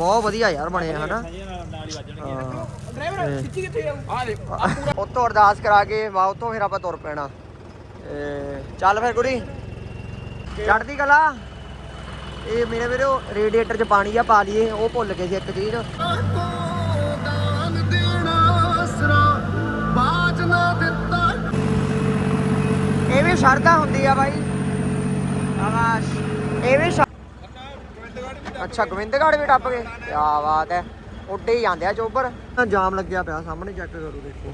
ਬਹੁਤ ਵਧੀਆ ਯਾਰ ਬਣੇ ਆ ਹਨਾ? ਡਰਾਈਵਰ ਖਿੱਚੀ ਕਿੱਥੇ ਆ? ਆ ਦੇ ਉੱਥੋਂ ਅਰਦਾਸ ਕਰਾ ਕੇ ਵਾ ਉੱਥੋਂ ਫਿਰ ਆਪਾਂ ਤੁਰ ਪੈਣਾ। ਚੱਲ ਫਿਰ ਗੁਰੀ ਚੜਦੀ ਕਲਾ। ਇਹ ਮੇਰੇ ਵੀਰੋ ਰੇਡੀਏਟਰ 'ਚ ਪਾਣੀ ਆ ਪਾ ਲਈਏ ਉਹ ਭੁੱਲ ਗਏ ਸੀ ਇੱਕ ਚੀਜ਼। ਇਹ ਵੀ ਸ਼ਰਧਾ ਹੁੰਦੀ ਆ ਬਾਈ। ਆਵਾਸ਼ ਇਹ ਵੀ ਅੱਛਾ ਗੋਬਿੰਦਗੜ੍ਹ ਵੀ ਟੱਪ ਗਏ? ਕੀ ਬਾਤ ਹੈ। ਉੱਡੇ ਹੀ ਜਾਂਦੇ ਆ ਚੋਬਰ ਜਾਮ ਲੱਗਿਆ ਪਿਆ ਸਾਹਮਣੇ ਚੈੱਕ ਕਰੋ ਦੇਖੋ।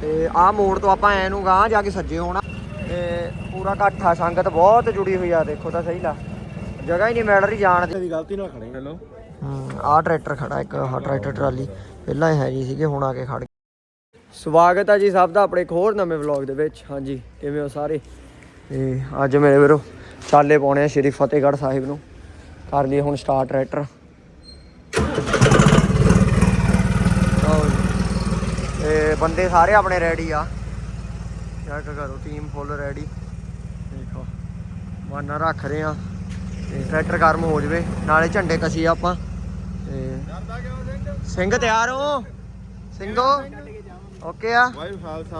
ਤੇ ਆਹ ਮੋੜ ਤੋਂ ਆਪਾਂ ਐ ਨੂੰ ਗਾਂ ਜਾ ਕੇ ਸੱਜੇ ਹੋਣਾ। ਤੇ ਪੂਰਾ ਇਕੱਠਾ ਸੰਗਤ ਬਹੁਤ ਜੁੜੀ ਹੋਈ ਆ ਦੇਖੋ ਤਾਂ ਸਹੀ ਲਾ। ਜਗ੍ਹਾ ਹੀ ਨਹੀਂ ਮਿਲ ਰਹੀ ਜਾਣ ਦੀ। ਦੀ ਗਲਤੀ ਨਾਲ ਖੜੇ ਹੈਲੋ ਹੂੰ ਆਹ ਟਰੈਕਟਰ ਖੜਾ ਇੱਕ ਆਹ ਟਰੈਕਟਰ ਟਰਾਲੀ। ਪਹਿਲਾਂ ਹੈ ਜੀ ਸੀਗੇ ਹੁਣ ਆ ਕੇ ਖੜ ਗਏ ਸਵਾਗਤ ਹੈ ਜੀ ਸਭ ਦਾ ਆਪਣੇ ਇੱਕ ਹੋਰ ਨਵੇਂ ਵਲੌਗ ਦੇ ਵਿੱਚ। ਹਾਂਜੀ ਕਿਵੇਂ ਹੋ ਸਾਰੇ? ਤੇ ਅੱਜ ਮੇਰੇ ਵੀਰੋ ਚਾਲੇ ਪਾਉਣੇ ਆ ਸ਼੍ਰੀ ਫਤਿਹਗੜ੍ਹ ਸਾਹਿਬ ਨੂੰ। ਕਰ ਲਈਏ ਹੁਣ ਸਟਾਰਟ ਟਰੈਕਟਰ। ਤੇ ਬੰਦੇ ਸਾਰੇ ਆਪਣੇ ਰੈਡੀ ਆ। ਚੈੱਕ ਕਰੋ ਟੀਮ ਫੁੱਲ ਰੈਡੀ ਦੇਖੋ ਮਾਨਾ ਰੱਖ ਰਹੇ ਆ। ਤੇ ਟਰੈਕਟਰ ਗਰਮ ਹੋ ਜਵੇ ਨਾਲੇ ਝੰਡੇ ਕਸੀ ਆਪਾਂ। ਤੇ ਸਿੰਘ ਤਿਆਰ ਹੋ? ਸਿੰਘੋ? ਓਕੇ ਆ?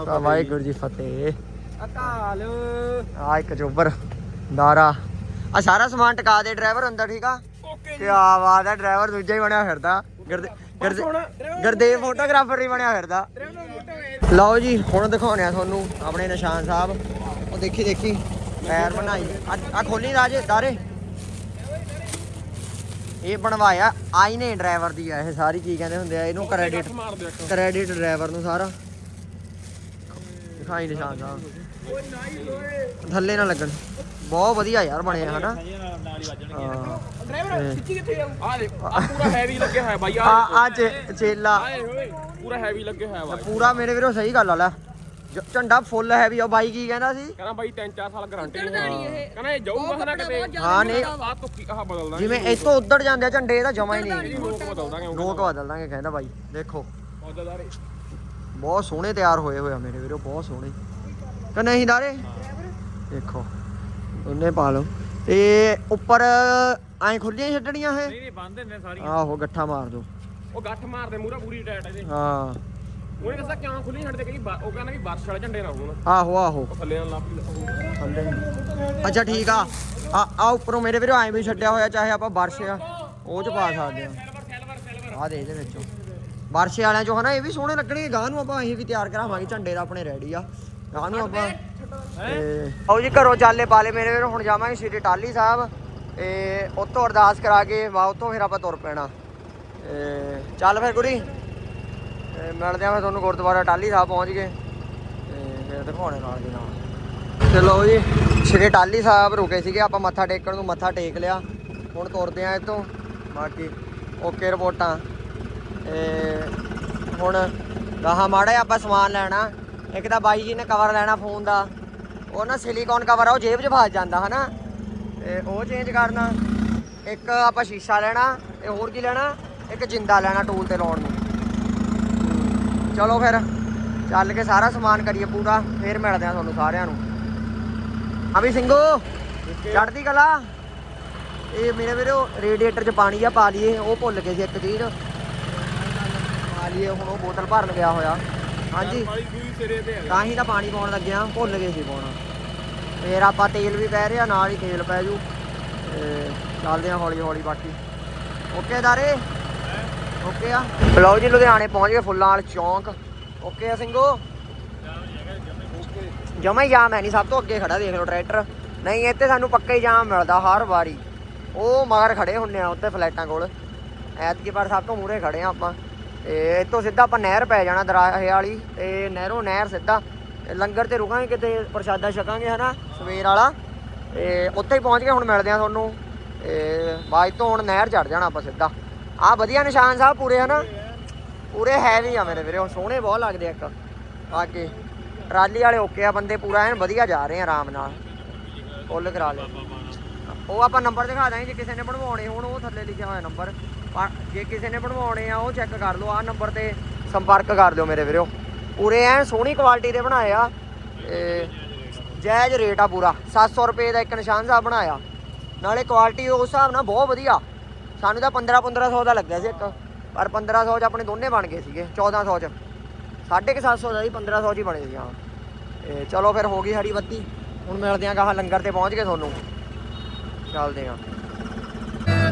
ਵਾਹਿਗੁਰੂ ਜੀ ਫਤਿਹ। ਅਕਾਲ। ਆ ਇੱਕ ਚੋਬਰ ਦਾਰਾ ਆ ਸਾਰਾ ਸਮਾਨ ਟਿਕਾ ਦੇ ਡਰਾਈਵਰ ਅੰਦਰ ਠੀਕ ਆ? ਓਕੇ ਕੀ ਆਵਾਜ਼ ਆ ਡਰਾਈਵਰ ਦੂਜਾ ਹੀ ਬਣਿਆ ਫਿਰਦਾ। ਗੁਰਦੇ ਗੁਰਦੇ ਗੁਰਦੇਵ ਫੋਟੋਗ੍ਰਾਫਰ ਹੀ ਬਣਿਆ ਫਿਰਦਾ। ਲਓ ਜੀ ਹੁਣ ਦਿਖਾਉਣੇ ਆ ਤੁਹਾਨੂੰ ਆਪਣੇ ਨਿਸ਼ਾਨ ਸਾਹਿਬ। ਉਹ ਦੇਖੀ ਦੇਖੀ ਪੈਰ ਬਣਾਈ। ਆ ਖੋਲੀ ਰਾਜੇ ਦਾਰੇ ਇਹ ਬਣਵਾਇਆ ਆਈ ਨੇ ਡਰਾਈਵਰ ਦੀ ਆ ਇਹ ਸਾਰੀ ਚੀਜ਼ ਕਹਿੰਦੇ ਹੁੰਦੇ ਆ ਇਹਨੂੰ ਕ੍ਰੈਡਿਟ ਕ੍ਰੈਡਿਟ ਡਰਾਈਵਰ ਨੂੰ ਸਾਰਾ। ਦਿਖਾਈ ਨਿਸ਼ਾਨ ਸਾਹਿਬ। ਥੱਲੇ ਨਾ ਲੱਗਣ। ਬਹੁਤ ਵਧੀਆ ਯਾਰ ਬਣੇ ਆ ਹਨਾ? ਡਰਾਈਵਰ ਖਿੱਚੀ ਕਿੱਥੇ ਆ? ਆ ਦੇ ਆ ਪੂਰਾ ਹੈਵੀ ਲੱਗਿਆ ਹੋਇਆ ਬਾਈ ਆ ਆ ਆ ਚੇ- ਚੇਲਾ। ਪੂਰਾ ਹੈਵੀ ਲੱਗਿਆ ਹੋਇਆ ਬਾਈ। ਪੂਰਾ ਮੇਰੇ ਵੀਰੋ ਸਹੀ ਗੱਲ ਆ ਲੈ। ਝੰਡਾ ਫੁੱਲ ਹੈ ਵੀ ਉਹ ਬਾਈ ਕੀ ਕਹਿੰਦਾ ਸੀ? ਕਹਿੰਦਾ ਬਾਈ 3-4 ਸਾਲ ਗਾਰੰਟੀ ਕਹਿੰਦਾ ਇਹ ਜਾਊਗਾ ਹਨਾ ਕਿਤੇ। ਹਾਂ ਨਹੀਂ। ਆ ਤੁੱਕੀ ਆਹ ਬਦਲਦਾ ਜਿਵੇਂ ਇੱਥੋਂ ਉੱਧੜ ਜਾਂਦੇ ਆ ਝੰਡੇ ਇਹਦਾ ਜਮਾ ਹੀ ਨਹੀਂ। ਲੋਕ ਬਦਲ ਦਾਂਗੇ ਕਹਿੰਦਾ ਬਾਈ। ਦੇਖੋ। ਬਹੁਤ ਸੋਹਣੇ ਤਿਆਰ ਹੋਏ ਹੋਏ ਆ ਮੇਰੇ ਵੀਰੋ ਬਹੁਤ ਸੋਹਣੇ। ਕਿ ਨਹੀਂ ਦਾਰੇ? ਦੇਖੋ। ਉਹਨੇ ਪਾ ਲਓ। ਤੇ ਉੱਪਰ ਐਂ ਖੁੱਲੀਆਂ ਹੀ ਛੱਡਣੀਆਂ ਇਹ? ਨਹੀਂ ਨਹੀਂ ਬੰਦ ਨੇ ਸਾਰੀਆਂ। ਆਹੋ ਗੱਠਾ ਮਾਰ ਦੋ। ਉਹ ਗੱਠ ਮਾਰਦੇ ਮੂਰਾ ਪੂਰੀ ਟਾਈਟ ਇਹਦੇ। ਹਾਂ। ਉਹਨੇ ਦੱਸਿਆ ਕਿਉਂ ਖੁੱਲੀ ਛੱਡਦੇ? ਬਾ- ਉਹ ਕਹਿੰਦਾ ਵੀ ਬਾਰਸ਼ ਵਾਲੇ ਝੰਡੇ ਨਾ ਹੋਣ। ਆਹੋ ਆਹੋ। ਉਹ ਥੱਲੇ ਨਾਲ ਲੱਭ ਥੱਲੇ ਅੱਛਾ ਠੀਕ ਆ। ਆ ਆ ਉੱਪਰੋਂ ਮੇਰੇ ਵੀਰੋ ਐਂ ਵੀ ਛੱਡਿਆ ਹੋਇਆ ਚਾਹੇ ਆਪਾਂ ਬਾਰਸ਼ ਆ ਉਹ ਚ ਪਾ ਸਕਦੇ ਆ। Silver silver silver. ਆ ਦੇ ਇਹਦੇ ਵਿੱਚੋਂ। ਬਾਰਸ਼ੇ ਵਾਲਿਆਂ ਚੋਂ ਹਨਾ ਇਹ ਵੀ ਸੋਹਣੇ ਲੱਗਣਗੇ। ਗਾਂ ਨੂੰ ਆਪਾਂ ਅਸੀਂ ਵੀ ਤਿਆਰ ਕਰਾਵਾਂਗੇ ਝੰਡੇ ਦਾ ਆਪਣੇ ਰੈਡੀ ਆ। ਗਾਂ ਨੂੰ ਆਪਾਂ ਆਓ ਜੀ, ਘਰੋਂ ਚਾਲੇ ਪਾਲੇ ਮੇਰੇ ਵੀਰੋ ਹੁਣ ਜਾਵਾਂਗੇ ਸ਼੍ਰੀ ਟਾਲੀ ਸਾਹਿਬ। ਤੇ ਉੱਥੋਂ ਅਰਦਾਸ ਕਰਾ ਕੇ ਵਾ ਉੱਥੋਂ ਫਿਰ ਆਪਾਂ ਤੁਰ ਪੈਣਾ। ਤੇ ਚੱਲ ਫਿਰ ਗੁਰੀ ਮਿਲਦੇ ਆਂ ਫਿਰ ਤੁਹਾਨੂੰ ਗੁਰਦੁਆਰਾ ਟਾਲੀ ਸਾਹਿਬ ਪਹੁੰਚ ਗਏ। ਤੇ ਫਿਰ ਦਿਖਾਉਣੇ ਨਾਲ ਦੀ ਨਾਲ। ਚਲੋ ਜੀ, ਸ਼੍ਰੀ ਟਾਲੀ ਸਾਹਿਬ ਰੁਕੇ ਸੀਗੇ, ਆਪਾਂ ਮੱਥਾ ਟੇਕਣ ਨੂੰ ਮੱਥਾ ਟੇਕ ਲਿਆ। ਹੁਣ ਤੁਰਦੇ ਆਂ ਇੱਥੋਂ। ਬਾਕੀ ਓਕੇ ਰਿਪੋਰਟਾਂ। ਤੇ ਹੁਣ ਗਾਹਾਂ ਮਾੜਾ ਜਿਹਾ ਆਪਾਂ ਸਮਾਨ ਲੈਣਾ। ਇੱਕ ਤਾਂ ਬਾਈ ਜੀ ਨੇ ਕਵਰ ਲੈਣਾ ਫੋਨ ਦਾ। ਉਹ ਨਾ ਸਿਲੀਕਨ ਕਵਰ ਆ, ਉਹ ਜੇਬ 'ਚ ਫਸ ਜਾਂਦਾ, ਹਨਾ? ਤੇ ਉਹ ਚੇਂਜ ਕਰਨਾ। ਇੱਕ ਆਪਾਂ ਸ਼ੀਸ਼ਾ ਲੈਣਾ ਤੇ ਹੋਰ ਕੀ ਲੈਣਾ? ਇੱਕ ਜਿੰਦਾ ਲੈਣਾ ਟੂਲ ਤੇ ਲਾਉਣ ਨੂੰ। ਚਲੋ ਫਿਰ, ਚੱਲ ਕੇ ਸਾਰਾ ਸਮਾਨ ਕਰੀਏ ਪੂਰਾ, ਫੇਰ ਮਿਲਦੇ ਆ ਤੁਹਾਨੂੰ ਸਾਰਿਆਂ ਨੂੰ। ਆ ਵੀ ਸਿੰਘੋ ਚੜਦੀ ਕਲਾ। ਇਹ ਮੇਰੇ ਵੀਰੋ ਰੇਡੀਏਟਰ 'ਚ ਪਾਣੀ ਆ, ਪਾ ਲਈਏ, ਉਹ ਭੁੱਲ ਗਏ ਸੀ ਇੱਕ ਚੀਜ਼। ਪਾ ਲਈਏ, ਹੁਣ ਉਹ ਬੋਤਲ ਭਰਨ ਗਿਆ ਹੋਇਆ। ਹਾਂਜੀ। ਸਿਰੇ ਤੇ ਹੀ ਤਾਂ ਪਾਣੀ ਪਾਉਣ ਲੱਗਿਆ ਭੁੱਲ ਗਏ ਸੀ ਪਾਉਣਾ। ਫੇਰ ਆਪਾਂ ਤੇਲ ਵੀ ਪੈ ਰਿਹਾ ਨਾਲ ਹੀ ਤੇਲ ਪੈ ਜੂ। ਤੇ ਚੱਲਦੇ ਆ ਹੌਲੀ ਹੌਲੀ ਬਾਕੀ। ਓਕੇ ਦਾਰੇ ਓਕੇ ਆ। ਲਓ ਜੀ ਲੁਧਿਆਣੇ ਪਹੁੰਚ ਗਏ ਫੁੱਲਾਂ ਵਾਲ ਚੌਂਕ। ਓਕੇ ਆ ਸਿੰਘੋ? ਜਮਾ ਹੀ ਜਾਮ ਹੈ ਨਹੀਂ ਸਭ ਤੋਂ ਅੱਗੇ ਖੜਾ ਦੇਖ ਲਓ ਟਰੈਕਟਰ। ਨਹੀਂ ਇੱਥੇ ਸਾਨੂੰ ਪੱਕਾ ਹੀ ਜਾਮ ਮਿਲਦਾ ਹਰ ਵਾਰੀ। ਉਹ ਮਗਰ ਖੜੇ ਹੁੰਨੇ ਆ ਉੱਤੇ ਫਲੈਟਾਂ ਕੋਲ। ਐਤਕੀ ਪਰ ਸਭ ਤੋਂ ਮੂਹਰੇ ਖੜੇ ਆ ਆਪਾਂ। ਤੇ ਇੱਥੋਂ ਸਿੱਧਾ ਆਪਾਂ ਨਹਿਰ ਪੈ ਜਾਣਾ ਦਰਾਹੇ ਵਾਲੀ, ਤੇ ਨਹਿਰੋਂ ਨਹਿਰ ਸਿੱਧਾ। ਲੰਗਰ ਤੇ ਰੁਕਾਂਗੇ ਕਿਤੇ, ਪ੍ਰਸ਼ਾਦਾ ਛਕਾਂਗੇ ਹਨਾ, ਸਵੇਰ ਵਾਲਾ। ਤੇ ਉੱਥੇ ਹੀ ਪਹੁੰਚ ਕੇ ਹੁਣ ਮਿਲਦੇ ਆ ਤੁਹਾਨੂੰ। ਤੇ ਬਾਅਦ ਤੋਂ ਹੁਣ ਨਹਿਰ ਚੜ ਜਾਣਾ ਆਪਾਂ ਸਿੱਧਾ। ਆ ਵਧੀਆ ਨਿਸ਼ਾਨ ਸਾਹਿਬ ਪੂਰੇ ਹਨਾ? ਪੂਰੇ ਹੈਵੀ ਆ ਮੇਰੇ ਵੀਰੇ ਉਹ ਸੋਹਣੇ ਬਹੁਤ ਲੱਗਦੇ ਆ ਇੱਕ। ਅੱਗੇ ਟਰਾਲੀ ਵਾਲੇ ਓਕੇ ਆ ਬੰਦੇ, ਪੂਰਾ ਐਨ ਵਧੀਆ ਜਾ ਰਹੇ ਆ ਆਰਾਮ ਨਾਲ। ਫੁੱਲ ਕਰਾ ਲਿਆ ਉਹ ਆਪਾਂ ਨੰਬਰ ਦਿਖਾ ਦਾਂਗੇ, ਜੇ ਕਿਸੇ ਨੇ ਬਣਵਾਉਣੇ ਹੋਣ, ਉਹ ਥੱਲੇ ਲਿਖਿਆ ਹੋਇਆ ਨੰਬਰ। ਜੇ ਕਿਸੇ ਨੇ ਬਣਵਾਉਣੇ ਆ, ਉਹ ਚੈੱਕ ਕਰ ਲਓ, ਆਹ ਨੰਬਰ ਤੇ ਸੰਪਰਕ ਕਰ ਲਿਓ ਮੇਰੇ ਵੀਰੋ। ਪੂਰੇ ਐਨ ਸੋਹਣੀ ਕੁਆਲਿਟੀ ਦੇ ਬਣਾਏ ਆ ਜਾਇਜ਼ ਰੇਟ ਆ ਪੂਰਾ। 700 ਰੁਪਏ ਦਾ ਇੱਕ ਨਿਸ਼ਾਨ ਸਾਹਿਬ ਬਣਾਇਆ। ਨਾਲੇ ਕੁਆਲਿਟੀ ਉਸ ਹਿਸਾਬ ਨਾਲ ਬਹੁਤ ਵਧੀਆ। ਸਾਨੂੰ ਤਾਂ 15 1500 ਦਾ ਲੱਗਿਆ ਸੀ ਇੱਕ, ਪਰ 1500 ਚ ਆਪਣੇ ਦੋਨੇ ਬਣ ਗਏ ਸੀਗੇ 1400 ਚ। 750 ਦਾ ਹੀ 1500 ਚ ਹੀ ਬਣੇ ਸੀ, ਹਾਂ। ਤੇ ਚਲੋ ਫਿਰ ਹੋ ਗਈ ਹਰੀ ਬੱਤੀ। ਹੁਣ ਮਿਲਦੇ ਆਂ ਗਾਹਾਂ ਲੰਗਰ ਤੇ ਪਹੁੰਚ ਗਏ ਤੁਹਾਨੂੰ। ਚੱਲਦੇ ਆਂ।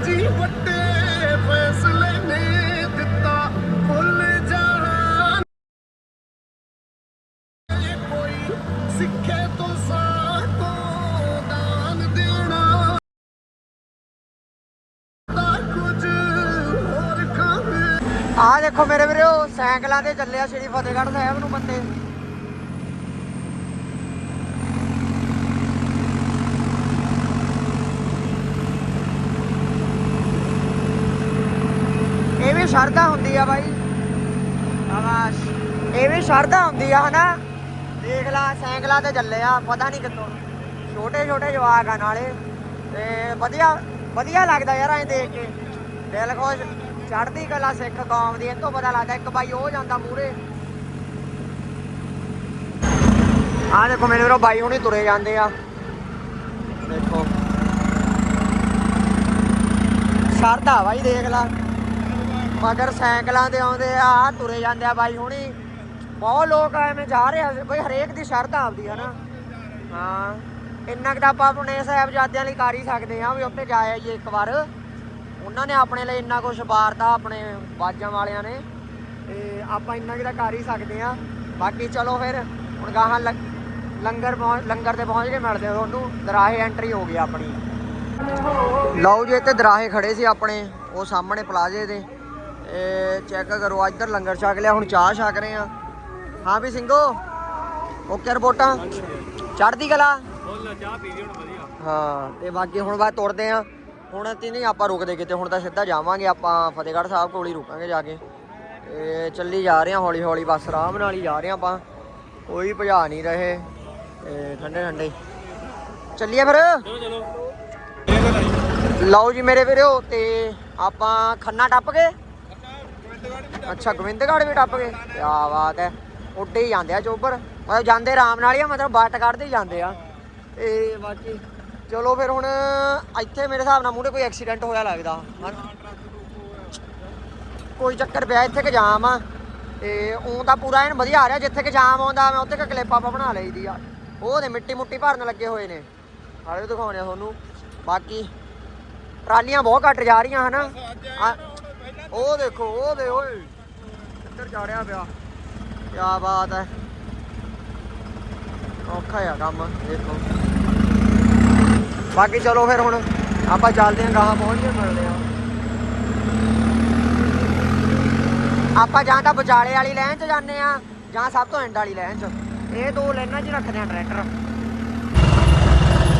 ਜੀ ਵੱਡੇ ਫੈਸਲੇ ਨੇ ਦਿੱਤਾ, ਭੁੱਲ ਜਾਣਾ। ਕੋਈ ਸਿੱਖੇ ਤੋਂ ਸਾਥੋਂ ਦਾਨ ਦੇਣਾ। ਤਾਂ ਕੁਝ ਹੋਰ ਖਾਵੇ। ਆਹ ਦੇਖੋ ਮੇਰੇ ਵੀਰੋ, ਸਾਈਕਲਾਂ ਤੇ ਚੱਲਿਆ ਸ਼੍ਰੀ ਫਤਿਹਗੜ੍ਹ ਸਾਹਿਬ ਨੂੰ ਬੰਦੇ ਇਹ ਵੀ ਸ਼ਰਧਾ ਹੁੰਦੀ ਆ ਬਾਈ। ਆਵਾਸ਼ ਇਹ ਵੀ ਸ਼ਰਧਾ ਹੁੰਦੀ ਆ, ਹਨਾ? ਦੇਖ ਲਾ, ਸਾਈਕਲਾਂ ਤੇ ਚੱਲੇ ਆ, ਪਤਾ ਨਹੀਂ ਕਿੱਥੋਂ। ਛੋਟੇ ਛੋਟੇ ਜਵਾਕ ਆ ਨਾਲੇ। ਤੇ ਵਧੀਆ ਵਧੀਆ ਲੱਗਦਾ ਯਾਰ ਐਂ ਦੇਖ ਕੇ। ਦਿਲ ਖੁਸ਼। ਚੜ੍ਹਦੀ ਕਲਾ ਸਿੱਖ ਕੌਮ ਦੀ ਇਹ ਤੋਂ ਪਤਾ ਲੱਗਦਾ ਇੱਕ ਬਾਈ ਉਹ ਜਾਂਦਾ ਮੂਰੇ ਆ ਦੇਖੋ ਮੇਰੇ ਵੀਰੋ, ਬਾਈ ਹੁਣੀ ਤੁਰੇ ਜਾਂਦੇ ਆ। ਦੇਖੋ। ਸ਼ਰਧਾ ਬਾਈ, ਦੇਖ ਲਾ। ਮਗਰ ਸਾਈਕਲਾਂ ਤੇ ਆਉਂਦੇ ਆ, ਆਹ ਤੁਰੇ ਜਾਂਦੇ ਆ ਬਾਈ ਹੁਣੀ। ਬਹੁਤ ਲੋਕ ਐਵੇਂ ਜਾ ਰਹੇ ਆ ਬਈ ਹਰੇਕ ਦੀ ਸ਼ਰਧਾ ਆਪਦੀ ਹੈ ਨਾ। ਹਾਂ, ਇੰਨਾ ਕੁ ਤਾਂ ਆਪਾਂ ਆਪਣੇ ਸਾਹਿਬਜ਼ਾਦਿਆਂ ਲਈ ਕਰ ਹੀ ਸਕਦੇ ਆ ਵੀ ਉੱਥੇ ਜਾ ਆਈਏ ਇੱਕ ਵਾਰ। ਉਹਨਾਂ ਨੇ ਆਪਣੇ ਲਈ ਇੰਨਾ ਕੁਝ ਵਾਰਤਾ ਆਪਣੇ ਬਾਜਾਂ ਵਾਲਿਆਂ ਨੇ, ਤੇ ਆਪਾਂ ਇੰਨਾ ਕੁ ਤਾਂ ਕਰ ਹੀ ਸਕਦੇ ਆ। ਬਾਕੀ ਚਲੋ ਫਿਰ, ਹੁਣ ਗਾਹਾਂ ਲੰ- ਲੰਗਰ ਪਹੁੰਚ ਲੰਗਰ ਤੇ ਪਹੁੰਚ ਕੇ ਮਿਲਦੇ ਆ ਤੁਹਾਨੂੰ। ਦਰਾਹੇ ਐਂਟਰੀ ਹੋ ਗਈ ਆਪਣੀ। ਲਓ ਜੀ, ਇੱਥੇ ਦਰਾਹੇ ਖੜੇ ਸੀ ਆਪਣੇ, ਉਹ ਸਾਹਮਣੇ ਪਲਾਜ਼ੇ ਦੇ। ਇਹ ਚੈੱਕ ਕਰੋ ਇੱਧਰ ਲੰਗਰ ਛਕ ਲਿਆ, ਹੁਣ ਚਾਹ ਛਕ ਰਹੇ ਆ ਹਾਂ ਵੀ ਸਿੰਘੋ? ਓਕੇ ਰਿਪੋਰਟਾਂ ਚੜਦੀ ਕਲਾ। ਚਾਹ ਪੀ ਲਈ ਹੁਣ ਵਧੀਆ ਹਾਂ, ਤੇ ਬਾਕੀ ਹੁਣ ਬਾਅਦ ਤੁਰਦੇ ਆ ਹੁਣ ਤੇ ਨਹੀਂ ਆਪਾਂ ਰੁਕਦੇ ਕਿਤੇ, ਹੁਣ ਤਾਂ ਸਿੱਧਾ ਜਾਵਾਂਗੇ, ਆਪਾਂ ਫਤਿਹਗੜ੍ਹ ਸਾਹਿਬ ਕੋਲ ਹੀ ਰੁਕਾਂਗੇ ਜਾ ਕੇ। ਤੇ ਚੱਲੀ ਜਾ ਰਹੇ ਆ ਹੌਲੀ ਹੌਲੀ ਬਸ ਆਰਾਮ ਨਾਲ ਹੀ ਜਾ ਰਹੇ ਆ ਆਪਾਂ। ਕੋਈ ਭਜਾ ਨਹੀਂ ਰਹੇ, ਤੇ ਠੰਡੇ ਠੰਡੇ ਚੱਲੀਏ ਫਿਰ? ਚਲੋ ਚਲੋ ਲਓ ਜੀ ਮੇਰੇ ਵੀਰੋ, ਤੇ ਆਪਾਂ ਖੰਨਾ ਟੱਪ ਗਏ ਅੱਛਾ, ਗੋਬਿੰਦਗੜ੍ਹ ਵੀ ਟੱਪ ਗਏ? ਕੀ ਬਾਤ ਹੈ। ਉੱਡੇ ਹੀ ਜਾਂਦੇ ਆ ਚੋਬਰ। ਮਤਲਬ ਜਾਂਦੇ ਆਰਾਮ ਨਾਲ ਹੀ ਆ, ਮਤਲਬ ਬਾਟ ਕੱਢਦੇ ਹੀ ਜਾਂਦੇ ਆ। ਤੇ ਬਾਕੀ ਚਲੋ ਫਿਰ ਹੁਣ ਇੱਥੇ ਮੇਰੇ ਹਿਸਾਬ ਨਾਲ ਮੂਹਰੇ ਕੋਈ ਐਕਸੀਡੈਂਟ ਹੋਇਆ ਲੱਗਦਾ। ਕੋਈ ਚੱਕਰ ਪਿਆ ਇੱਥੇ ਕਿ ਜਾਮ ਆ। ਤੇ ਉਂ ਤਾਂ ਪੂਰਾ ਐਨ ਵਧੀਆ ਆ ਰਿਹਾ, ਜਿੱਥੇ ਕਿ ਜਾਮ ਆਉਂਦਾ, ਮੈਂ ਉੱਥੇ ਕਿ ਕਲਿੱਪ ਆਪਾਂ ਬਣਾ ਲਈਦੀ ਆ। ਉਹ ਤੇ ਮਿੱਟੀ ਮੁੱਟੀ ਭਰਨ ਲੱਗੇ ਹੋਏ ਨੇ। ਹਾਲੇ ਦਿਖਾਉਣੇ ਆ ਤੁਹਾਨੂੰ। ਬਾਕੀ ਟਰਾਲੀਆਂ ਬਹੁਤ ਘੱਟ ਜਾ ਰਹੀਆਂ ਹਨਾ। ਉਹ ਦੇਖੋ, ਉਹ ਦੇ ਓਏ। ਕਿੱਧਰ ਚੜਿਆ ਪਿਆ। ਕੀ ਬਾਤ ਹੈ ਔਖਾ ਆ ਕੰਮ, ਦੇਖੋ। ਬਾਕੀ ਚਲੋ ਫਿਰ ਹੁਣ ਆਪਾਂ ਚੱਲਦੇ ਆਂ, ਗਾਹਾਂ ਪਹੁੰਚ ਕੇ ਮਿਲਦੇ ਆ। ਆਪਾਂ ਜਾਂ ਤਾਂ ਵਿਚਾਲੇ ਵਾਲੀ ਲਾਈਨ 'ਚ ਜਾਂਦੇ ਆ, ਜਾਂ ਸਭ ਤੋਂ ਐਂਡ ਵਾਲੀ ਲਾਈਨ 'ਚ। ਇਹ ਦੋ ਲਾਈਨਾਂ 'ਚ ਰੱਖਦੇ ਆ ਟਰੈਕਟਰ।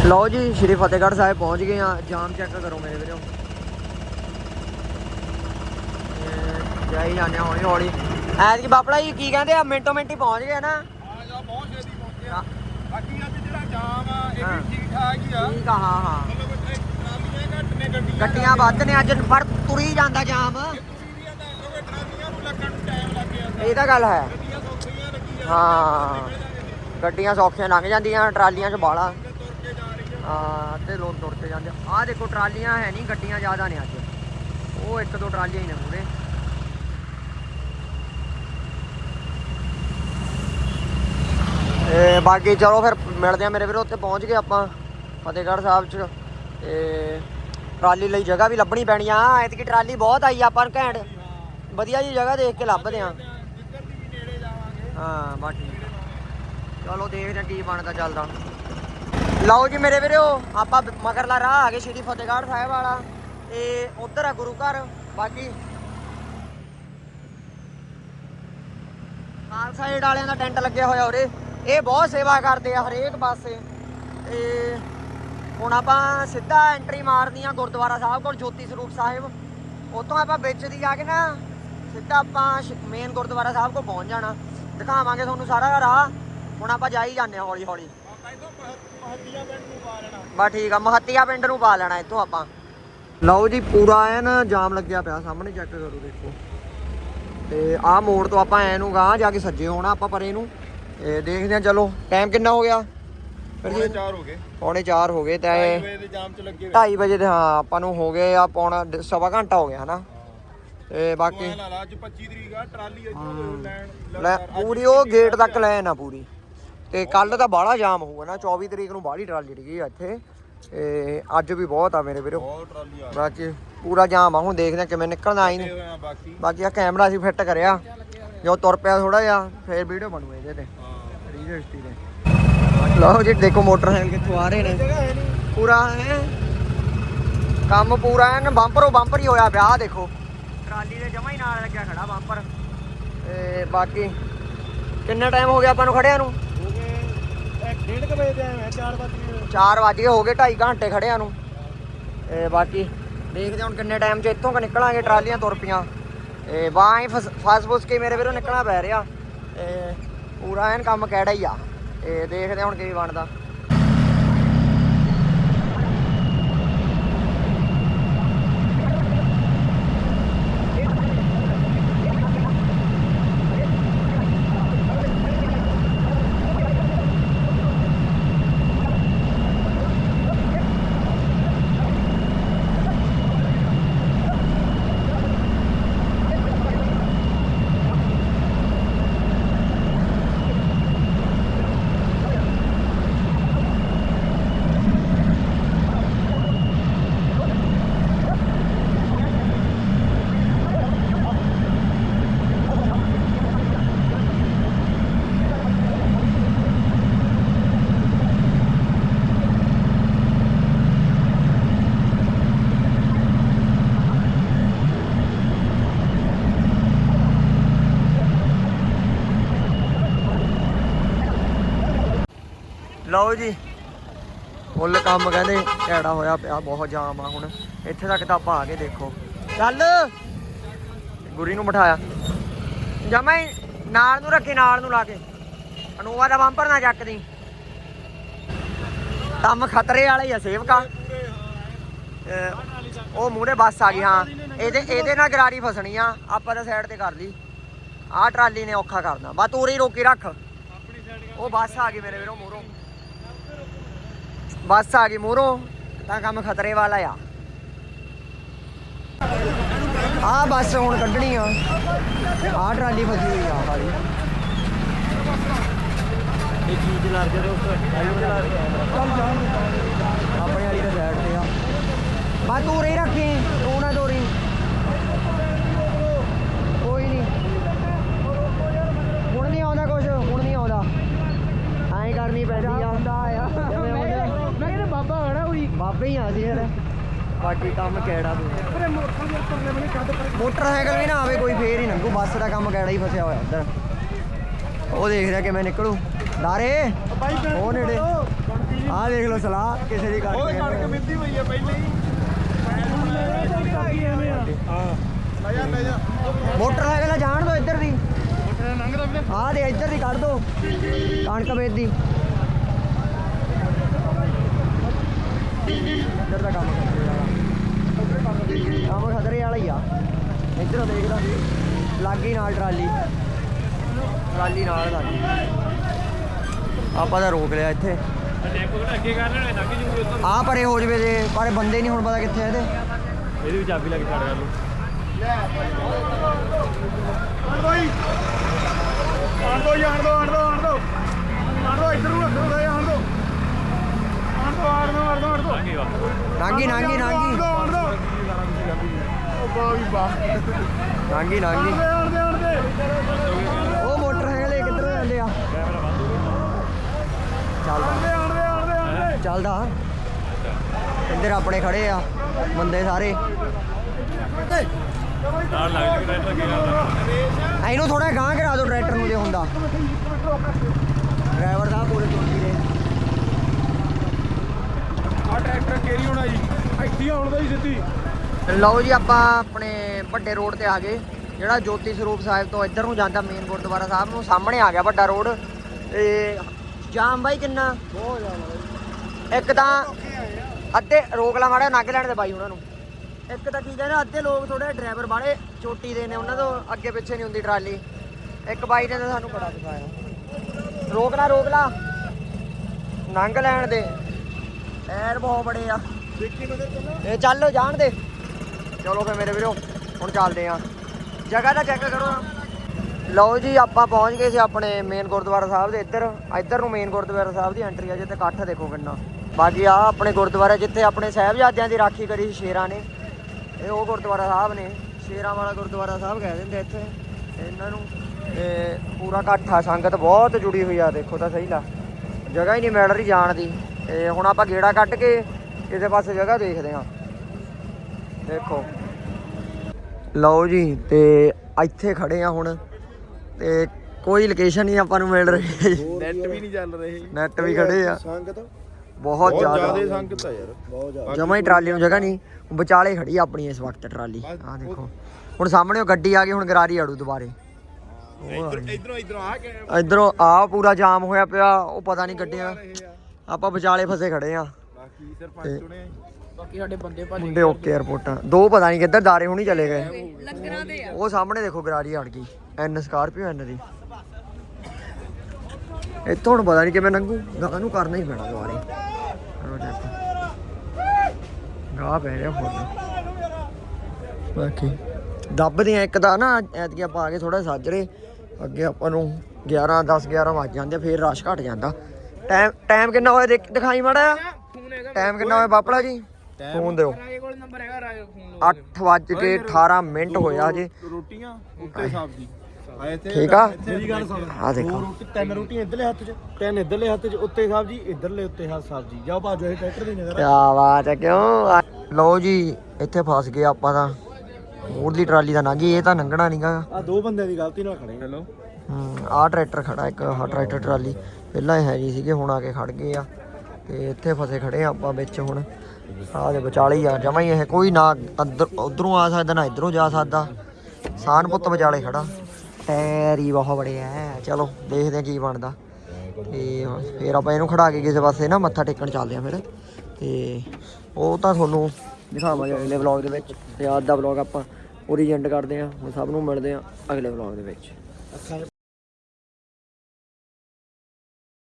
ਲਓ ਜੀ, ਸ਼੍ਰੀ ਫਤਿਹਗੜ੍ਹ ਸਾਹਿਬ ਪਹੁੰਚ ਗਏ ਆ। ਜਾਮ ਚੈੱਕ ਕਰੋ ਮੇਰੇ ਵੀਰੋ ਇਹ ਜਾਈ ਜਾਂਦੇ ਆ ਹੌਲੀ ਹੌਲੀ। ਐਤਕੀ ਬਾਪੜਾ ਜੀ ਕੀ ਕਹਿੰਦੇ ਆ ਮਿੰਟੋ ਮਿੰਟ ਹੀ ਪਹੁੰਚ ਗਏ ਨਾ। ਆ ਜਾ ਬਹੁਤ ਛੇਤੀ ਪਹੁੰਚਿਆ ਹਾਂ। ਬਾਕੀ ਅੱਜ ਜਿਹੜਾ ਜਾਮ ਆ ਇਹ। ਵੀ ਠੀਕ ਠਾਕ ਹੀ ਆ। ਠੀਕ ਆ ਹਾਂ ਹਾਂ। ਮਤਲਬ ਇੱਥੇ ਟਰਾਲੀਆਂ ਘੱਟ ਨੇ ਗੱਡੀਆਂ ਗੱਡੀਆਂ ਵੱਧ ਨੇ ਅੱਜ ਪਰ ਤੁਰੀ ਜਾਂਦਾ ਜਾਮ। ਆ ਇਹ ਤਾਂ ਗੱਲ ਹੈ। ਹਾਂ। ਗੱਡੀਆਂ ਸੌਖੀਆਂ ਲੰਘ ਜਾਂਦੀਆਂ ਟਰਾਲੀਆਂ 'ਚ ਬਾਲਾ ਜਾ ਹਾਂ ਤੇ ਲੋਕ ਤੁਰ ਕੇ ਜਾਂਦੇ ਆਹ ਦੇਖੋ ਟਰਾਲੀਆਂ ਹੈ ਨਹੀਂ ਗੱਡੀਆਂ ਜ਼ਿਆਦਾ ਨੇ ਅੱਜ। ਉਹ ਇੱਕ ਦੋ ਟਰਾਲੀਆਂ ਹੀ ਨੇ ਮੂਰੇ ਤੇ ਬਾਕੀ ਚਲੋ ਫਿਰ ਮਿਲਦੇ ਆ ਮੇਰੇ ਵੀਰੋ, ਉੱਥੇ ਪਹੁੰਚ ਗਏ ਆਪਾਂ ਫਤਿਹਗੜ੍ਹ ਸਾਹਿਬ ਚ। ਤੇ ਟਰਾਲੀ ਲਈ ਜਗ੍ਹਾ ਵੀ ਲੱਭਣੀ ਪੈਣੀ ਆ। ਐਤਕੀ ਟਰਾਲੀ ਬਹੁਤ ਆਈ ਆ ਆਪਾਂ ਨੂੰ ਘੈਂਟ। ਵਧੀਆ ਜੀ ਜਗ੍ਹਾ ਦੇਖ ਕੇ ਲੱਭਦੇ ਆ ਹਾਂ ਬਸ ਚਲੋ ਦੇਖਦੇ ਆ ਕੀ ਬਣਦਾ ਚੱਲਦਾ। ਲਓ ਜੀ ਮੇਰੇ ਵੀਰੋ, ਆਪਾਂ ਮਗਰਲਾ ਰਾਹ ਆ ਗਏ ਸ਼੍ਰੀ ਫਤਿਹਗੜ੍ਹ ਸਾਹਿਬ ਵਾਲਾ। ਤੇ ਉਧਰ ਆ ਗੁਰੂ ਘਰ, ਬਾਕੀ। ਖਾਲਸਾ ਏਡ ਵਾਲਿਆਂ ਦਾ ਟੈਂਟ ਲੱਗਿਆ ਹੋਇਆ ਉਰੇ। ਇਹ ਬਹੁਤ ਸੇਵਾ ਕਰਦੇ ਆ ਹਰੇਕ ਪਾਸੇ। ਤੇ ਹੁਣ ਆਪਾਂ ਸਿੱਧਾ ਐਂਟਰੀ ਮਾਰਨੀ ਆ ਗੁਰਦੁਆਰਾ ਸਾਹਿਬ ਕੋਲ, ਜੋਤੀ ਸਰੂਪ ਸਾਹਿਬ। ਉਤੋਂ ਆਪਾਂ ਵਿੱਚ ਦੀ ਆ ਕੇ ਨਾ ਸਿੱਧਾ ਆਪਾਂ ਮੇਨ ਗੁਰਦੁਆਰਾ ਸਾਹਿਬ ਕੋਲ ਪਹੁੰਚ ਜਾਣਾ। ਦਿਖਾਵਾਂਗੇ ਤੁਹਾਨੂੰ ਸਾਰਾ ਰਾਹ। ਹੁਣ ਆਪਾਂ ਜਾ ਹੀ ਜਾਂਦੇ ਹਾਂ ਹੌਲੀ ਹੌਲੀ ਆਪਾਂ ਬਸ ਠੀਕ ਆ, ਮਹੱਤੀਆ ਪਿੰਡ ਨੂੰ ਪਾ ਲੈਣਾ ਇੱਥੋਂ ਆਪਾਂ। ਲਓ ਜੀ, ਪੂਰਾ ਐਨ ਜਾਮ ਲੱਗਿਆ ਪਿਆ, ਸਾਹਮਣੇ ਚੈੱਕ ਕਰੋ ਦੇਖੋ। ਤੇ ਆਹ ਮੋੜ ਤੋਂ ਆਪਾਂ ਐ ਨੂੰ ਗਾਂ ਜਾ ਕੇ ਸੱਜੇ ਹੋਣਾ ਆਪਾਂ ਪਰੇ ਨੂੰ। ਤੇ ਦੇਖਦੇ ਆ ਚਲੋ ਟਾਈਮ ਕਿੰਨਾ ਹੋ ਗਿਆ? ਫਿਰ ਪੌਣੇ ਜੀ ਚਾਰ ਹੋ ਗਏ। ਪੌਣੇ 4 ਹੋ ਗਏ ਤੇ ਹਾਈਵੇ ਦੇ ਜਾਮ ਚ ਲੱਗੇ 2:30 ਵਜੇ ਦੇ ਹਾਂ ਆਪਾਂ ਨੂੰ ਹੋ ਗਏ ਆ ਪੌਣਾ ਸਵਾ ਘੰਟਾ ਹੋ ਗਿਆ ਹਨਾ? ਤੇ ਬਾਕੀ ਹੋਏ ਲਾ ਲਾ ਅੱਜ 25 ਤਰੀਕ ਆ ਟਰਾਲੀ ਇੱਥੋਂ ਲੈਣ ਪੂਰੀ ਉਹ ਗੇਟ ਤੱਕ ਲੈਣ ਆ ਪੂਰੀ। ਤੇ ਕੱਲ ਤਾਂ ਬਾਹਲਾ ਜਾਮ ਹੋਊਗਾ ਨਾ 24 ਤਰੀਕ ਨੂੰ ਬਾਹਲੀ ਟਰਾਲੀ ਡਿੱਗੀ ਆ ਇੱਥੇ। ਤੇ ਅੱਜ ਵੀ ਬਹੁਤ ਆ ਮੇਰੇ ਵੀਰੋ। ਬਹੁਤ ਟਰਾਲੀ ਆ ਬਾਕੀ ਪੂਰਾ ਜਾਮ ਆ ਹੁਣ ਦੇਖਦੇ ਆ ਕਿਵੇਂ ਨਿਕਲਣਾ ਆਈ ਬਾਕੀ? ਬਾਕੀ ਆ ਕੈਮਰਾ ਅਸੀਂ ਫਿੱਟ ਕਰਿਆ ਜੋ ਤੁਰ ਪਿਆ ਥੋੜਾ ਜਿਹਾ ਫੇਰ ਵੀਡੀਓ ਬਣੂ ਇਹਦੇ ਤੇ। ਹਾਂ ਰੀਜਸਟੀ ਤੇ। ਲਓ ਜੀ ਦੇਖੋ ਮੋਟਰਸਾਈਕਲ ਕਿੱਥੋਂ ਆ ਰਹੇ ਨੇ। ਪੂਰਾ ਹੈ। ਕੰਮ ਪੂਰਾ ਐਨ ਬੰਪਰੋ ਬੰਪਰ ਹੀ ਹੋਇਆ ਵਿਆਹ ਦੇਖੋ। ਟਰਾਲੀ ਦੇ ਜਮਾ ਹੀ ਨਾਲ ਲੱਗਿਆ ਖੜਾ ਬੰਪਰ। ਤੇ ਬਾਕੀ ਕਿੰਨਾ ਟਾਈਮ ਹੋ ਗਿਆ ਆਪਾਂ ਨੂੰ ਖੜਿਆਂ ਨੂੰ? ਹੋ ਗਏ 1:30 ਵਜੇ ਦੇ ਆਏ 4 ਵਜੇ 4 ਵਜ ਗਏ ਹੋ ਗਏ 2.5 ਘੰਟੇ ਖੜਿਆਂ ਨੂੰ। ਤੇ ਬਾਕੀ ਦੇਖਦੇ ਹੁਣ ਕਿੰਨੇ ਟਾਈਮ 'ਚ ਇੱਥੋਂ ਕ ਨਿਕਲਾਂਗੇ ਟਰਾਲੀਆਂ ਤੁਰ ਪਈਆਂ। ਤੇ ਬਾਈ ਫਸ ਫੁਸ ਕੇ ਮੇਰੇ ਵੀਰੋਂ ਨਿਕਲਣਾ ਪੈ ਰਿਹਾ। ਤੇ ਪੂਰਾ ਐਨ ਕੰਮ ਕਿਹੜਾ ਹੀ ਆ। ਤੇ ਦੇਖਦੇ ਹੁਣ ਕੀ ਬਣਦਾ। ਲਓ ਜੀ। ਫੁੱਲ ਕੰਮ ਕਹਿੰਦੇ ਢੈੜਾ ਹੋਇਆ ਪਿਆ, ਬਹੁਤ ਜਾਮ ਆ ਹੁਣ। ਇੱਥੇ ਤੱਕ ਤਾਂ ਆਪਾਂ ਆ ਕੇ ਦੇਖੋ। ਚੱਲ। ਗੁਰੀ ਨੂੰ ਬਿਠਾਇਆ। ਜਮਾ ਨਾਲ ਨੂੰ ਰੱਖੀ, ਨਾਲ ਨੂੰ ਲਾ ਕੇ। ਅਨੂਆ ਦਾ ਬੰਪਰ ਨਾ ਚੱਕਦੀ ਕੰਮ ਖਤਰੇ ਵਾਲਾ ਹੀ ਆ ਸੇਵਕਾ ਉਹ ਮੂਹਰੇ ਬੱਸ ਆ ਗਈ, ਹਾਂ। ਇਹਦੇ ਇਹਦੇ ਨਾਲ ਗਰਾਰੀ ਫਸਣੀ ਆ। ਆਪਾਂ ਤਾਂ ਸਾਈਡ ਤੇ ਕਰ ਲਈ। ਆਹ ਟਰਾਲੀ ਨੇ ਔਖਾ ਕਰਨਾ। ਬਸ ਤੂੰ ਰੋਕੀ ਰੱਖ। ਉਹ ਬੱਸ ਆ ਗਈ ਮੇਰੇ ਵੀਰੋ ਮੂਹਰੋਂ। ਬੱਸ ਆ ਗਈ ਮੋਰੋਂ ਤਾਂ ਕੰਮ ਖਤਰੇ ਵਾਲਾ ਆ। ਆ ਬੱਸ ਹੁਣ ਕੱਢਣੀ ਆ। ਆ ਟਰਾਲੀ ਫਸੀ ਹੋਈ ਆ ਵਾਲੀ ਇਹ ਚੀਜ਼ ਚਲਾ ਕੇ ਦੋ ਚਲਾ ਚੱਲ ਜਾ ਆਪਣੇ ਵਾਲੀ ਦਾ ਸਾਈਡ ਤੇ ਆ। ਬਾ ਤੂੰ ਰੇ ਰੱਖੀ ਤੂੰ ਨਾ ਦੋਰੀ ਕੋਈ ਨਹੀਂ ਹੁਣ ਨਹੀਂ ਆਉਂਦਾ ਕੁਝ ਹੁਣ ਨਹੀਂ ਆਉਂਦਾ। ਐਂ ਕਰਨੀ ਪੈਂਦੀ ਆ। ਹੁੰਦਾ ਆ। ਬਾਬਾ ਖੜਾ ਹੋਈ ਬਾਬੇ ਹੀ ਆ ਸੀ ਯਾਰ। ਬਾਕੀ ਕੰਮ ਕਿਹੜਾ ਤੂੰ। ਮੋਟਰਸਾਈਕਲ ਵੀ ਨਾ ਆਵੇ ਕੋਈ ਫੇਰ ਹੀ ਲੰਘੂ। ਬੱਸ ਦਾ ਕੰਮ ਕਿਹੜਾ ਹੀ ਫਸਿਆ ਹੋਇਆ ਉੱਧਰ। ਉਹ ਦੇਖ ਰਿਹਾ ਕਿਵੇਂ ਨਿਕਲੂ। ਦਾਰੇ ਉਹ ਨੇੜੇ। ਆਹ ਦੇਖ ਲਓ ਸਲਾਹ ਕਿਸੇ ਦੀ ਓਏ ਕਰਕੇ ਕਣਕ ਮਿੱਧੀ ਹੋਈ ਆ ਪਹਿਲੇ ਹੀ। ਹਾਂ ਲੈ ਜਾ ਲੈ ਜਾ ਮੋਟਰਸਾਈਕਲ ਜਾਣ ਦੋ ਇੱਧਰ ਦੀ। ਮੋਟਰ ਲੰਘਦਾ ਵੀਰੇ। ਆਹ ਦੇ ਇੱਧਰ ਦੀ ਕੱਢ ਦੋ। ਕਣਕ ਵੇਚ ਦੀ ਇੱਧਰ ਦਾ ਕੰਮ ਖਤਰੇ ਵਾਲਾ ਕੰਮ ਖਤਰੇ ਵਾਲਾ ਹੀ ਆ ਇੱਧਰੋਂ ਦੇਖਦਾ ਲੱਗੀ ਨਾਲ ਟਰਾਲੀ ਟਰਾਲੀ ਨਾਲ ਲੱਗੀ ਆਪਾਂ ਤਾਂ ਰੋਕ ਲਿਆ ਇੱਥੇ। ਡੈਪੋ ਕਿਹੜਾ ਅੱਗੇ ਕਰ ਲੈਣਾ ਲੱਗ ਜੂਗੀ ਉੱਧਰ ਆਹ ਪਰੇ ਹੋ ਜਵੇ ਜੇ ਪਰ ਬੰਦੇ ਨਹੀਂ ਹੁਣ ਪਤਾ ਕਿੱਥੇ ਆ ਇਹਦੇ। ਇਹਦੀ ਵੀ ਚਾਬੀ ਲੱਗ ਛੱਡ ਕਰ ਲਓ। ਆਣ ਦੋ ਆਣ ਦੋ ਆਣ ਦੋ ਆਣ ਦੋ। ਆਣ ਦੋ ਇੱਧਰ ਨੂੰ ਇੱਧਰ ਨੂੰ ਆਣ ਦੋ ਆਣ ਦੋ ਆਣ ਦੋ ਆਣ ਦੋ ਆਣ ਦੋ ਅੱਗੇ ਵਾ ਨਾਂਗੀ ਨਾਂਗੀ ਨਾਂਗੀ। ਆਣ ਉਹ ਵੀ ਬਾ ਨਾਂਗੀ ਨਾਂਗੀ। ਉਹ ਮੋਟਰਸਾਈਕਲ ਇਹ ਕਿੱਧਰ ਜਾਂਦੇ ਆ ਚੱਲਦਾ। ਚੱਲਦਾ। ਇੱਧਰ ਆਪਣੇ ਖੜੇ ਆ, ਬੰਦੇ ਸਾਰੇ। ਨਾਲ ਲੱਗ ਜੂ ਟਰੈਕਟਰ ਅੱਗੇ ਇਹਨੂੰ ਥੋੜਾ ਗਾਂਹ ਕਰਾ ਦਿਓ, ਟਰੈਕਟਰ ਨੂੰ ਜੇ ਹੁੰਦਾ। ਡਰਾਈਵਰ ਸਾਹਿਬ ਪੂਰੇ ਚੌਂਕੀ ਦੇ ਆ ਟਰੈਕਟਰ ਕੇਰੀ ਹੋਣਾ ਜੀ? ਇੱਥੇ ਹੀ ਆਉਣ ਦਾ ਹੀ ਸਿੱਧੀ। ਲਓ ਜੀ ਆਪਾਂ ਆਪਣੇ ਵੱਡੇ ਰੋਡ ਤੇ ਆ ਗਏ। ਜਿਹੜਾ ਜੋਤੀ ਸਰੂਪ ਸਾਹਿਬ ਤੋਂ ਇੱਧਰ ਨੂੰ ਜਾਂਦਾ ਮੇਨ ਗੁਰਦੁਆਰਾ ਸਾਹਿਬ ਨੂੰ ਸਾਹਮਣੇ ਆ ਗਿਆ ਵੱਡਾ ਰੋਡ। ਤੇ ਜਾਮ ਬਾਈ ਕਿੰਨਾ? ਬਹੁਤ ਜ਼ਿਆਦਾ ਇੱਕ ਤਾਂ ਅੱਧੇ ਰੋਕ ਲਾ ਮਾੜਾ ਨੱਗ ਲੈਣ ਦੇ ਬਾਈ ਉਹਨਾਂ ਨੂੰ। ਇੱਕ ਤਾਂ ਕੀ ਕਹਿੰਦੇ ਅੱਧੇ ਲੋਕ ਥੋੜੇ ਡਰਾਈਵਰ ਬਾਲੇ ਚੋਟੀ ਦੇ ਨੇ ਉਹਨਾਂ ਤੋਂ ਅੱਗੇ ਪਿੱਛੇ ਨਹੀਂ ਹੁੰਦੀ ਟਰਾਲੀ। ਇੱਕ ਬਾਈ ਨੇ ਤਾਂ ਸਾਨੂੰ ਬੜਾ ਦਿਖਾਇਆ। ਰੋਕ ਲਾ ਰੋਕ ਲਾ। ਨੰਗ ਲੈਣ ਦੇ। ਐਰ ਬਹੁਤ ਬੜੇ ਆ। ਦੇਖੀ ਬਦਰ ਚੱਲ ਇਹ ਚੱਲ ਜਾਣ ਦੇ। ਚਲੋ ਫੇ ਮੇਰੇ ਵੀਰੋ ਹੁਣ ਚੱਲਦੇ ਆ। ਜਗ੍ਹਾ ਦਾ ਚੈੱਕ ਕਰੋ। ਲਓ ਜੀ ਆਪਾਂ ਪਹੁੰਚ ਗਏ ਸੀ ਆਪਣੇ ਮੇਨ ਗੁਰਦੁਆਰਾ ਸਾਹਿਬ ਦੇ ਇੱਧਰ। ਇੱਧਰ ਨੂੰ ਮੇਨ ਗੁਰਦੁਆਰਾ ਸਾਹਿਬ ਦੀ ਐਂਟਰੀ ਆ ਜਿੱਥੇ ਇਕੱਠ ਦੇਖੋ ਕਿੰਨਾ। ਬਾਕੀ ਆ ਆਪਣੇ ਗੁਰਦੁਆਰਾ ਜਿੱਥੇ ਆਪਣੇ ਸਾਹਿਬਜ਼ਾਦਿਆਂ ਦੀ ਰਾਖੀ ਕਰੀ ਸੀ ਸ਼ੇਰਾਂ ਨੇ। ਇਹ ਉਹ ਗੁਰਦੁਆਰਾ ਸਾਹਿਬ ਨੇ। ਸ਼ੇਰਾਂ ਵਾਲਾ ਗੁਰਦੁਆਰਾ ਸਾਹਿਬ ਕਹਿ ਦਿੰਦੇ ਇੱਥੇ। ਇਹਨਾਂ ਨੂੰ। ਤੇ ਪੂਰਾ ਇਕੱਠ ਆ ਸੰਗਤ ਬਹੁਤ ਜੁੜੀ ਹੋਈ ਆ ਦੇਖੋ ਤਾਂ ਸਹੀ ਲਾ। ਜਗ੍ਹਾ ਹੀ ਨਹੀਂ ਮਿਲ ਰਹੀ ਜਾਣ ਦੀ। ਤੇ ਹੁਣ ਆਪਾਂ ਗੇੜਾ ਕੱਢ ਕੇ ਕਿਸੇ ਪਾਸੇ ਜਗ੍ਹਾ ਦੇਖਦੇ ਹਾਂ। ਦੇਖੋ। ਲਓ ਜੀ ਤੇ ਇੱਥੇ ਖੜੇ ਆ ਹੁਣ। ਤੇ ਕੋਈ ਲੋਕੇਸ਼ਨ ਨਹੀਂ ਆਪਾਂ ਨੂੰ ਮਿਲ ਰਹੀ। ਨੈਟ ਵੀ ਨਹੀਂ ਚੱਲ ਰਹੇ। ਨੈਟ ਵੀ ਖੜੇ ਆ। ਸੰਗਤ? ਬਹੁਤ ਜ਼ਿਆਦਾ। ਸੰਗਤ ਆ ਯਾਰ। ਬਹੁਤ ਜ਼ਿਆਦਾ। ਜਮਾ ਹੀ ਟਰਾਲੀ ਨੂੰ ਜਗ੍ਹਾ ਨਹੀਂ। ਵਿਚਾਲੇ ਖੜੀ ਆ ਆਪਣੀ ਇਸ ਵਕਤ ਟਰਾਲੀ। ਆ ਦੇਖੋ। ਹੁਣ ਸਾਹਮਣੇ ਉਹ ਗੱਡੀ ਆ ਗਈ ਹੁਣ ਗਰਾਰੀ ਆੜੂ ਦੁਬਾਰੇ। ਇਧਰ ਇਧਰੋਂ ਇਧਰੋਂ ਆ ਕੇ ਇਧਰੋਂ ਆ ਪੂਰਾ ਜਾਮ ਹੋਇਆ ਪਿਆ। ਉਹ ਪਤਾ ਨਹੀਂ ਗੱਡੀਆਂ ਆਪਾਂ ਵਿਚਾਲੇ ਫਸੇ ਖੜੇ ਆ। ਬਾਕੀ ਸਰਪੰਚ ਚੁਣੇ ਬਾਕੀ ਸਾਡੇ ਬੰਦੇ ਭੱਜ ਮੁੰਡੇ ਓਕੇ 에어ਪੋਰਟਾਂ ਦੋ ਪਤਾ ਨਹੀਂ ਕਿੱਧਰ ਦਾਰੇ ਹੁਣੀ ਚਲੇ ਗਏ। ਉਹ ਸਾਹਮਣੇ ਦੇਖੋ ਗਰਾਰੀ ਅੜ ਗਈ। ਐਨ ਸਕਾਰਪੀਓ ਐਨ ਦੀ। ਇੱਥੋਂ ਹੁਣ ਪਤਾ ਨਹੀਂ ਕਿਵੇਂ ਲੰਘੂ। ਗਾਂ ਨੂੰ ਕਰਨਾ ਹੀ ਪੈਣਾ check। ਗਾਹ ਪੈ ਰਿਹਾ ਫੁੱਲ। ਬਾਕੀ ਦੱਬਦੇ ਆ ਇੱਕ ਦਾ ਨਾ ਐਤਕੀ ਆਪਾਂ ਆ ਕੇ ਥੋੜਾ ਸਾਜਰੇ। ਅੱਗੇ ਆਪਾਂ ਨੂੰ 11 10 11 ਵੱਜ ਜਾਂਦੇ ਫੇਰ ਰਸ਼ ਘਟ ਜਾਂਦਾ। ਟਾਈਮ ਟਾਈਮ ਕਿੰਨਾ ਹੋਇਆ? ਦੇਖ- ਦਿਖਾਈ ਮਾੜਾ ਫੋਨ ਹੈਗਾ ਟਾਈਮ ਕਿੰਨਾ ਹੋਇਆ? ਬਾਪੜਾ ਜੀ। ਫੋਨ ਦਿਓ। ਰਾਜੇ ਕੋਲ ਨੰਬਰ ਹੈਗਾ ਰਾਜੇ ਫੋਨ 8 ਵੱਜ ਕੇ 18 ਮਿੰਟ ਹੋਇਆ ਜੀ ਰੋਟੀਆਂ ਉੱਤੇ ਸਬਜ਼ੀ ਆਏ ਤੇ ਠੀਕ ਆ? ਮੇਰੀ ਗੱਲ ਸੁਣ। ਆ ਦੇਖੋ। ਰੋਟੀ ਤਿੰਨ ਰੋਟੀਆਂ ਇਧਰਲੇ ਹੱਥ 'ਚ ਤਿੰਨ ਇਧਰਲੇ ਹੱਥ 'ਚ ਉੱਤੇ ਸਬਜ਼ੀ ਇਧਰਲੇ ਉੱਤੇ ਹੱਥ ਸਬਜ਼ੀ ਜਾਓ ਭਾਜੋ ਇਹ ਟਰੈਕਟਰ ਦੀ ਨਜ਼ਰ। ਕਿਆ ਬਾਤ ਹੈ ਕਿਉਂ? ਆ- ਲਓ ਜੀ ਇੱਥੇ ਫਸ ਗਏ ਆਪਾਂ ਤਾਂ। ਮੂਰਲੀ ਟਰਾਲੀ ਦਾ ਨਾਗੀ ਇਹ ਤਾਂ ਲੰਘਣਾ ਨਹੀਂਗਾ ਆ ਦੋ ਬੰਦਿਆਂ ਦੀ ਗਲਤੀ ਨਾਲ ਖੜੇ ਹੈਲੋ ਆਹ ਟਰੈਕਟਰ ਖੜਾ ਇੱਕ, ਆਹ ਟਰੈਕਟਰ ਟਰਾਲੀ। ਪਹਿਲਾਂ ਇਹ ਹੈ ਨਹੀਂ ਸੀਗੇ, ਹੁਣ ਆ ਕੇ ਖੜ ਗਏ ਆ। ਤੇ ਇੱਥੇ ਫਸੇ ਖੜੇ ਆ ਆਪਾਂ ਵਿੱਚ ਹੁਣ। ਆਹ ਦੇ ਵਿਚਾਲੇ ਹੀ ਆ, ਜਮਾ ਹੀ ਇਹ ਕੋਈ ਨਾ ਅੰਦਰ, ਉਧਰੋਂ ਆ ਸਕਦਾ, ਨਾ ਇਧਰੋਂ ਜਾ ਸਕਦਾ। ਸਾਨ ਪੁੱਤ ਵਿਚਾਲੇ ਖੜਾ। ਟਾਇਰ ਹੀ ਬਹੁਤ ਬੜੇ ਆ ਚਲੋ, ਦੇਖਦੇ ਆ ਕੀ ਬਣਦਾ। ਤੇ ਫਿਰ ਆਪਾਂ ਇਹਨੂੰ ਖੜਾ ਕੇ ਕਿਸੇ ਪਾਸੇ ਨਾ ਮੱਥਾ ਟੇਕਣ ਚੱਲਦੇ ਆ ਫਿਰ। ਤੇ ਉਹ ਤਾਂ ਤੁਹਾਨੂੰ ਦਿਖਾਵਾਂਗੇ ਅਗਲੇ ਵਲੌਗ ਦੇ ਵਿੱਚ। ਤੇ ਅੱਜ ਦਾ ਵਲੌਗ ਆਪਾਂ ਪੂਰੀ ਐਂਡ ਕਰਦੇ ਆ। ਹੁਣ ਸਭ ਨੂੰ ਮਿਲਦੇ ਆ ਅਗਲੇ ਵਲੌਗ ਦੇ ਵਿੱਚ।